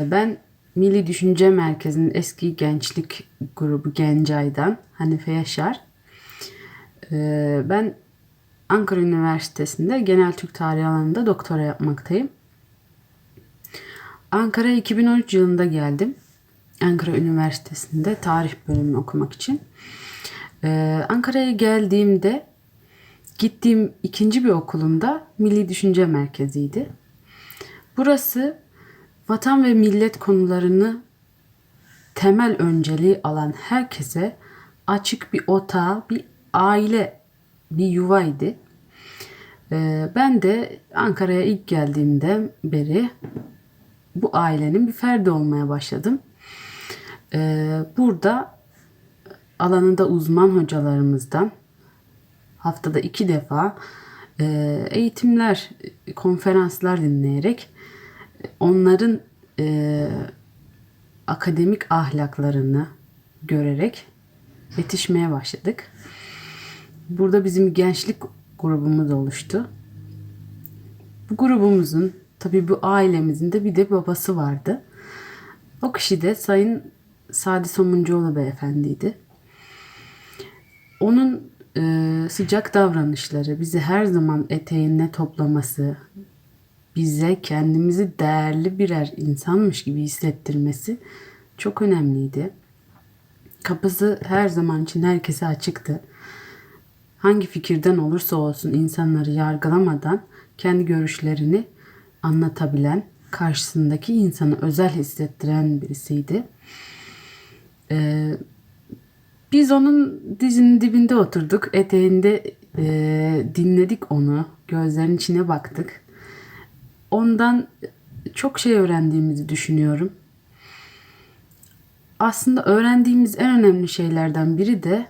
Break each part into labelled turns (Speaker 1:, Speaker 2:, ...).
Speaker 1: Ben Milli Düşünce Merkezi'nin eski gençlik grubu Gencay'dan Hanife Yaşar. Ee, Ben Ankara Üniversitesi'nde Genel Türk Tarihi alanında doktora yapmaktayım. Ankara'ya 2013 yılında geldim. Ankara Üniversitesi'nde tarih bölümünü okumak için. Ee, Ankara'ya geldiğimde gittiğim ikinci bir okulumda Milli Düşünce Merkezi'ydi. Burası vatan ve millet konularını temel önceliği alan herkese açık bir otağı, bir aile, bir yuvaydı. Ee, ben de Ankara'ya ilk geldiğimden beri bu ailenin bir ferdi olmaya başladım. Ee, burada alanında uzman hocalarımızdan haftada iki defa e, eğitimler, konferanslar dinleyerek onların e, akademik ahlaklarını görerek yetişmeye başladık. Burada bizim gençlik grubumuz oluştu. Bu grubumuzun, tabii bu ailemizin de bir de babası vardı. O kişi de Sayın Sadi Somuncuoğlu beyefendiydi. Onun e, sıcak davranışları, bizi her zaman eteğine toplaması, bize kendimizi değerli birer insanmış gibi hissettirmesi çok önemliydi. Kapısı her zaman için herkese açıktı. Hangi fikirden olursa olsun insanları yargılamadan kendi görüşlerini anlatabilen, karşısındaki insanı özel hissettiren birisiydi. Ee, biz onun dizinin dibinde oturduk, eteğinde e, dinledik onu, gözlerinin içine baktık. Ondan çok şey öğrendiğimizi düşünüyorum. Aslında öğrendiğimiz en önemli şeylerden biri de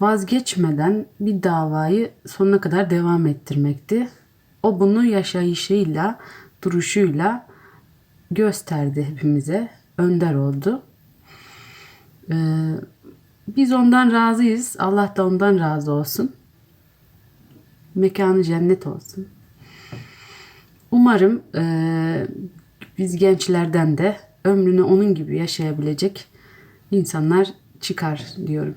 Speaker 1: vazgeçmeden bir davayı sonuna kadar devam ettirmekti. O bunu yaşayışıyla, duruşuyla gösterdi hepimize. Önder oldu. Ee, biz ondan razıyız. Allah da ondan razı olsun. Mekanı cennet olsun. Umarım eee, biz gençlerden de ömrünü onun gibi yaşayabilecek insanlar çıkar diyorum.